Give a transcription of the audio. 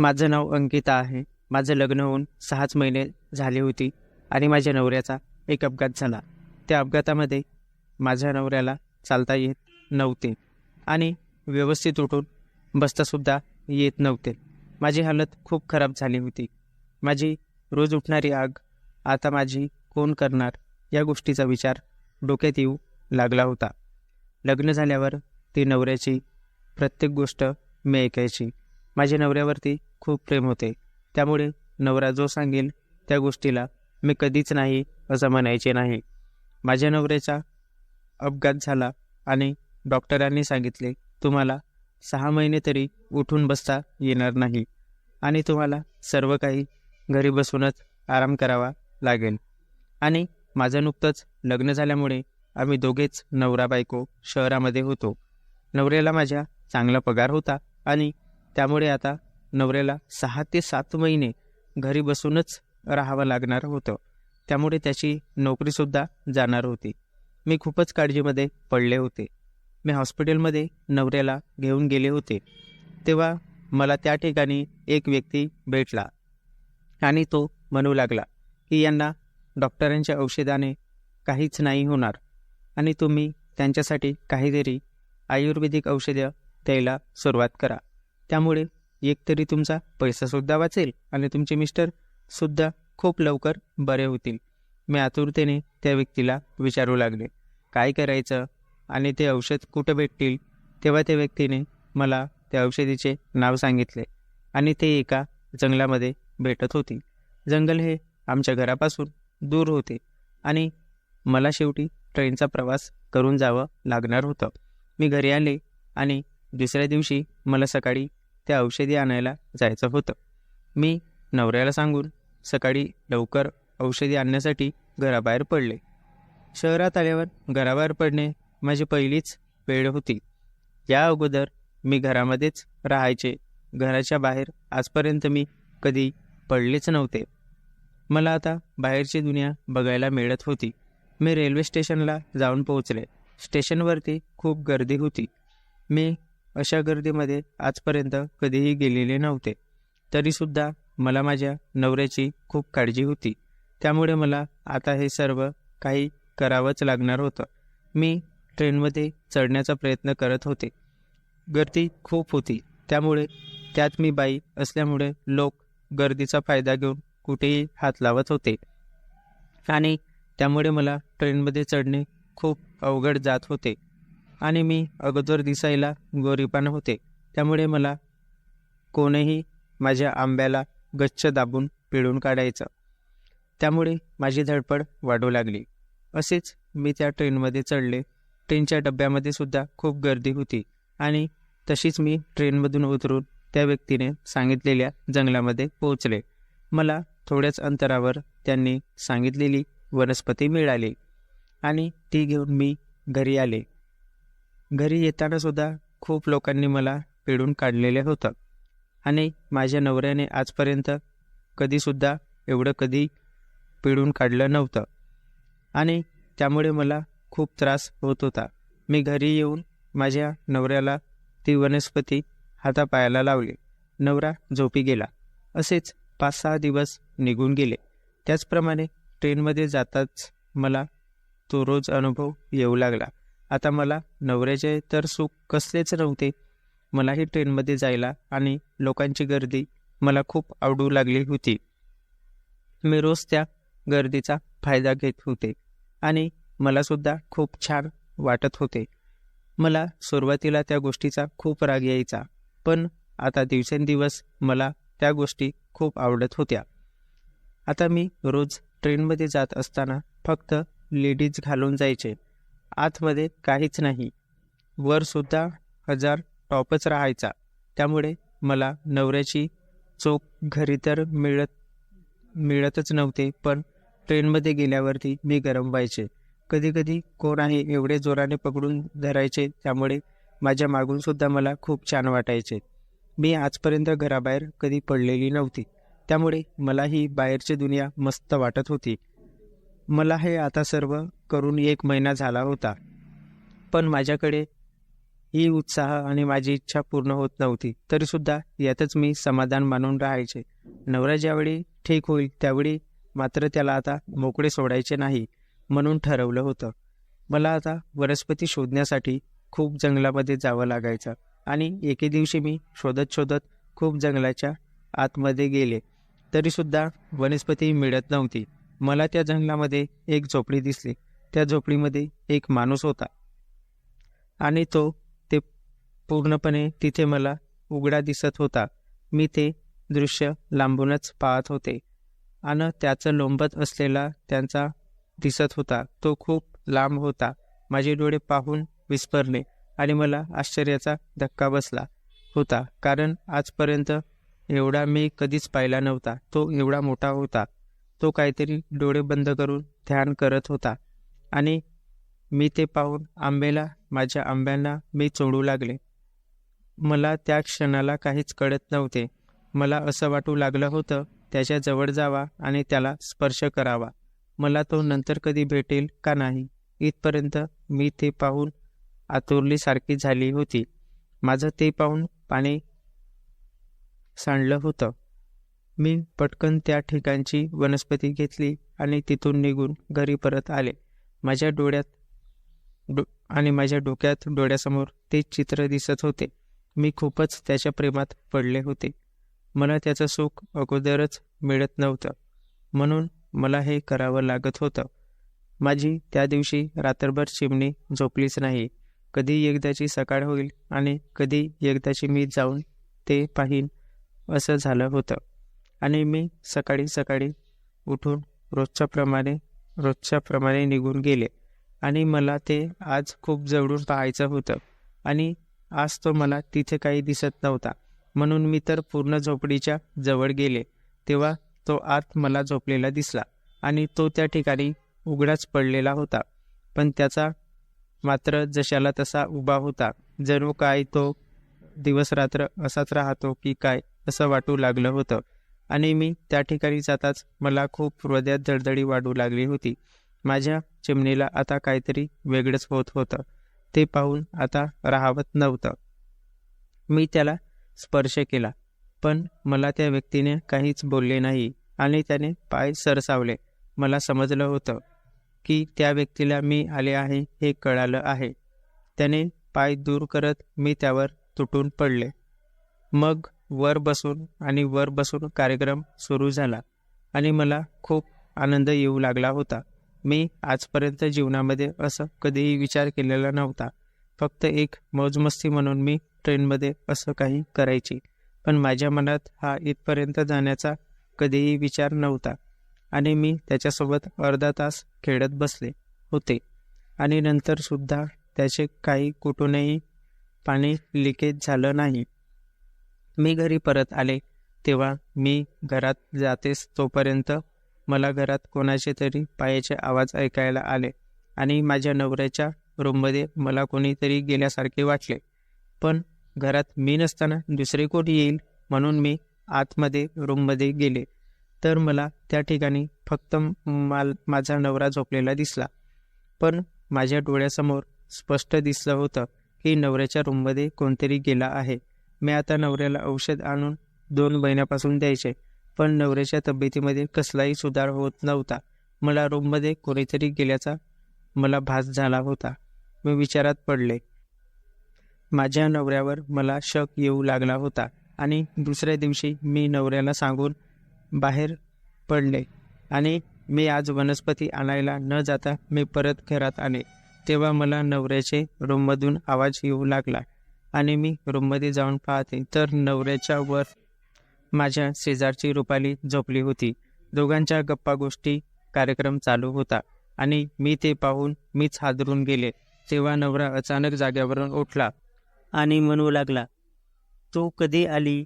माझं नाव अंकिता आहे. माझं लग्न होऊन सहाच महिने झाले होती आणि माझ्या नवऱ्याचा एक अपघात झाला. त्या अपघातामध्ये माझ्या नवऱ्याला चालता येत नव्हते आणि व्यवस्थित उठून बसतासुद्धा येत नव्हते. माझी हालत खूप खराब झाली होती. माझी रोज उठणारी आग आता माझी कोण करणार या गोष्टीचा विचार डोक्यात येऊ लागला होता. लग्न झाल्यावर ती नवऱ्याची प्रत्येक गोष्ट मी ऐकायची. माझ्या नवऱ्यावरती खूप प्रेम होते. त्यामुळे नवरा जो सांगेल त्या गोष्टीला मी कधीच नाही असं म्हणायचे नाही. माझ्या नवऱ्याचा अपघात झाला आणि डॉक्टरांनी सांगितले तुम्हाला सहा महिने तरी उठून बसता येणार नाही आणि तुम्हाला सर्व काही घरी बसूनच आराम करावा लागेल. आणि माझं नुकतंच लग्न झाल्यामुळे आम्ही दोघेच नवरा बायको शहरामध्ये होतो. नवऱ्याला माझ्या चांगला पगार होता आणि त्यामुळे आता नवऱ्याला सहा ते सात महिने घरी बसूनच राहावं लागणार होतं. त्यामुळे त्याची नोकरीसुद्धा जाणार होती. मी खूपच काळजीमध्ये पडले होते. मी हॉस्पिटलमध्ये नवऱ्याला घेऊन गेले होते. तेव्हा मला त्या ठिकाणी एक व्यक्ती भेटला आणि तो म्हणू लागला की यांना डॉक्टरांच्या औषधाने काहीच नाही होणार आणि तुम्ही त्यांच्यासाठी काहीतरी आयुर्वेदिक औषधं द्यायला सुरुवात करा. त्यामुळे एकतरी तुमचा पैसासुद्धा वाचेल आणि तुमचे मिस्टरसुद्धा खूप लवकर बरे होतील. मी आतुरतेने त्या व्यक्तीला विचारू लागले. काय करायचं? आणि ते औषध कुठं भेटतील? तेव्हा त्या व्यक्तीने मला त्या औषधीचे नाव सांगितले आणि ते एका जंगलामध्ये भेटत होती. जंगल हे आमच्या घरापासून दूर होते आणि मला शेवटी ट्रेनचा प्रवास करून जावं लागणार होतं. मी घरी आले आणि दुसऱ्या दिवशी मला सकाळी त्या औषधी आणायला जायचं होतं. मी नवऱ्याला सांगून सकाळी लवकर औषधी आणण्यासाठी घराबाहेर पडले. शहरात आल्यावर घराबाहेर पडणे माझी पहिलीच वेळ होती. या अगोदर मी घरामध्येच राहायचे. घराच्या बाहेर आजपर्यंत मी कधी पडलेच नव्हते. मला आता बाहेरची दुनिया बघायला मिळत होती. मी रेल्वे स्टेशनला जाऊन पोहोचले. स्टेशनवरती खूप गर्दी होती. मी अशा गर्दीमध्ये आजपर्यंत कधीही गेलेले नव्हते. तरीसुद्धा मला माझ्या नवऱ्याची खूप काळजी होती. त्यामुळे मला आता हे सर्व काही करावंच लागणार होतं. मी ट्रेनमध्ये चढण्याचा प्रयत्न करत होते. गर्दी खूप होती. त्यामुळे त्यात मी बाई असल्यामुळे लोक गर्दीचा फायदा घेऊन कुठेही हात लावत होते. आणि त्यामुळे मला ट्रेनमध्ये चढणे खूप अवघड जात होते. आणि मी अगोदर दिसायला गोरीपान होते. त्यामुळे मला कोणीही माझ्या आंब्याला गच्छ दाबून पिळून काढायचं. त्यामुळे माझी धडपड वाढू लागली. असेच मी त्या ट्रेनमध्ये चढले. ट्रेनच्या डब्यामध्ये सुद्धा खूप गर्दी होती आणि तशीच मी ट्रेनमधून उतरून त्या व्यक्तीने सांगितलेल्या जंगलामध्ये पोहोचले. मला थोड्याच अंतरावर त्यांनी सांगितलेली वनस्पती मिळाली आणि ती घेऊन मी घरी आले. घरी येताना सुद्धा खूप लोकांनी मला पिळून काढलेलं होतं. आणि माझ्या नवऱ्याने आजपर्यंत कधीसुद्धा एवढं कधी पिळून काढलं नव्हतं. आणि त्यामुळे मला खूप त्रास होत होता. मी घरी येऊन माझ्या नवऱ्याला ती वनस्पती हातापायाला लावली. नवरा झोपी गेला. असेच पाच सहा दिवस निघून गेले. त्याचप्रमाणे ट्रेनमध्ये जाताच मला तो रोज अनुभव येऊ लागला. आता मला नवऱ्याचे तर सुख कसलेच नव्हते. मलाही ट्रेनमध्ये जायला आणि लोकांची गर्दी मला खूप आवडू लागली होती. मी रोज त्या गर्दीचा फायदा घेत होते आणि मलासुद्धा खूप छान वाटत होते. मला सुरुवातीला त्या गोष्टीचा खूप राग यायचा पण आता दिवसेंदिवस मला त्या गोष्टी खूप आवडत होत्या. आता मी रोज ट्रेनमध्ये जात असताना फक्त लेडीज घालून जायचे. आतमध्ये काहीच नाही. वरसुद्धा हजार टॉपच राहायचा. त्यामुळे मला नवऱ्याची चोख घरी तर मिळत मिळतच नव्हते पण ट्रेनमध्ये गेल्यावरती मी गरम व्हायचे. कधीकधी कोण आहे एवढे जोराने पकडून धरायचे त्यामुळे माझ्या मागूनसुद्धा मला खूप छान वाटायचे. मी आजपर्यंत घराबाहेर कधी पडलेली नव्हती. त्यामुळे मला ही बाहेरची दुनिया मस्त वाटत होती. मला हे आता सर्व करून एक महिना झाला होता. पण माझ्याकडे ही उत्साह आणि माझी इच्छा पूर्ण होत नव्हती. तरीसुद्धा यातच मी समाधान मानून राहायचे. नवरा ज्यावेळी ठीक होईल त्यावेळी मात्र त्याला आता मोकळे सोडायचे नाही म्हणून ठरवलं होतं. मला आता वनस्पती शोधण्यासाठी खूप जंगलामध्ये जावं लागायचं आणि एके दिवशी मी शोधत शोधत खूप जंगलाच्या आतमध्ये गेले. तरीसुद्धा वनस्पती मिळत नव्हती. मला त्या जंगलामध्ये एक झोपडी दिसली. त्या झोपडीमध्ये एक माणूस होता. आणि तो ते पूर्णपणे तिथे मला उघडा दिसत होता. मी ते दृश्य लांबूनच पाहत होते. आणि त्याचं लोंबत असलेला त्यांचा दिसत होता. तो खूप लांब होता. माझे डोळे पाहून विस्फरले आणि मला आश्चर्याचा धक्का बसला होता. कारण आजपर्यंत एवढा मी कधीच पाहिला नव्हता. तो एवढा मोठा होता. तो काहीतरी डोळे बंद करून ध्यान करत होता. आणि मी ते पाहून आंब्याला माझ्या आंब्यांना मी चोडू लागले. मला त्या क्षणाला काहीच कळत नव्हते. मला असं वाटू लागलं होतं त्याच्याजवळ जावा आणि त्याला स्पर्श करावा. मला तो नंतर कधी भेटेल का नाही? इथपर्यंत मी ते पाहून आतुरलीसारखी झाली होती. माझं ते पाहून पाणी सांडलं होतं. मी पटकन त्या ठिकाणची वनस्पती घेतली आणि तिथून निघून घरी परत आले. माझ्या डोळ्यात डो आणि माझ्या डोक्यात डोळ्यासमोर ते चित्र दिसत होते. मी खूपच त्याच्या प्रेमात पडले होते. मला त्याचं सुख अगोदरच मिळत नव्हतं. म्हणून मला हे करावं लागत होतं. माझी त्या दिवशी रात्रभर चिमणी झोपलीच नाही. कधी एकदाची सकाळ होईल आणि कधी एकदाची मी जाऊन ते पाहीन असं झालं होतं. आणि मी सकाळी सकाळी उठून रोजच्याप्रमाणे रोजच्याप्रमाणे निघून गेले. आणि मला ते आज खूप जवळून पाहायचं होतं. आणि आज तो मला तिथे काही दिसत नव्हता. म्हणून मी तर पूर्ण झोपडीच्या जवळ गेले. तेव्हा तो आत मला झोपलेला दिसला. आणि तो त्या ठिकाणी उघडाच पडलेला होता. पण त्याचा मात्र जशाला तसा उभा होता. जणू काय तो दिवस रात्र असाच राहतो की काय असं वाटू लागलं होतं. आणि मी त्या ठिकाणी जाताच मला खूप हृदयात दडदडी वाढू लागली होती. माझ्या चिमणीला आता काहीतरी वेगळंच होत होतं. ते पाहून आता राहावत नव्हतं. मी त्याला स्पर्श केला पण मला त्या व्यक्तीने काहीच बोलले नाही आणि त्याने पाय सरसावले. मला समजलं होतं की त्या व्यक्तीला मी आले आहे हे कळालं आहे. त्याने पाय दूर करत मी त्यावर तुटून पडले. मग वर बसून आणि वर बसून कार्यक्रम सुरू झाला आणि मला खूप आनंद येऊ लागला होता. मी आजपर्यंत जीवनामध्ये असं कधीही विचार केलेला नव्हता. फक्त एक मौजमस्ती म्हणून मी ट्रेनमध्ये असं काही करायची. पण माझ्या मनात हा इथपर्यंत जाण्याचा कधीही विचार नव्हता आणि मी त्याच्यासोबत अर्धा तास खेळत बसले होते. आणि नंतरसुद्धा त्याचे काही कुठूनही पाणी लिकेज झालं नाही. मी घरी परत आले तेव्हा मी घरात जातेस तोपर्यंत मला घरात कोणाचे तरी पायाचे आवाज ऐकायला आले आणि माझ्या नवऱ्याच्या रूममध्ये मला कोणीतरी गेल्यासारखे वाटले. पण घरात मी नसताना दुसरे कोणी येईल म्हणून मी आतमध्ये रूममध्ये गेले. तर मला त्या ठिकाणी फक्त माल माझा नवरा झोपलेला दिसला. पण माझ्या डोळ्यासमोर स्पष्ट दिसलं होतं की नवऱ्याच्या रूममध्ये कोणतरी गेला आहे. मी आता नवऱ्याला औषध आणून दोन महिन्यापासून द्यायचे पण नवऱ्याच्या तब्येतीमध्ये कसलाही सुधार होत नव्हता. मला रूममध्ये कोणीतरी गेल्याचा मला भास झाला होता. मी विचारात पडले. माझ्या नवऱ्यावर मला शक येऊ लागला होता आणि दुसऱ्या दिवशी मी नवऱ्याला सांगून बाहेर पडले आणि मी आज वनस्पती आणायला न जाता मी परत घरात आले तेव्हा मला नवऱ्याचे रूममधून आवाज येऊ लागला. आणि मी रूममध्ये जाऊन पाहते. तर नवऱ्याच्या वर माझ्या शेजारची रुपाली झोपली होती. दोघांच्या गप्पा गोष्टी कार्यक्रम चालू होता आणि मी ते पाहून मीच हादरून गेले. तेव्हा नवरा अचानक जाग्यावरून उठला आणि म्हणू लागला तू कधी आली?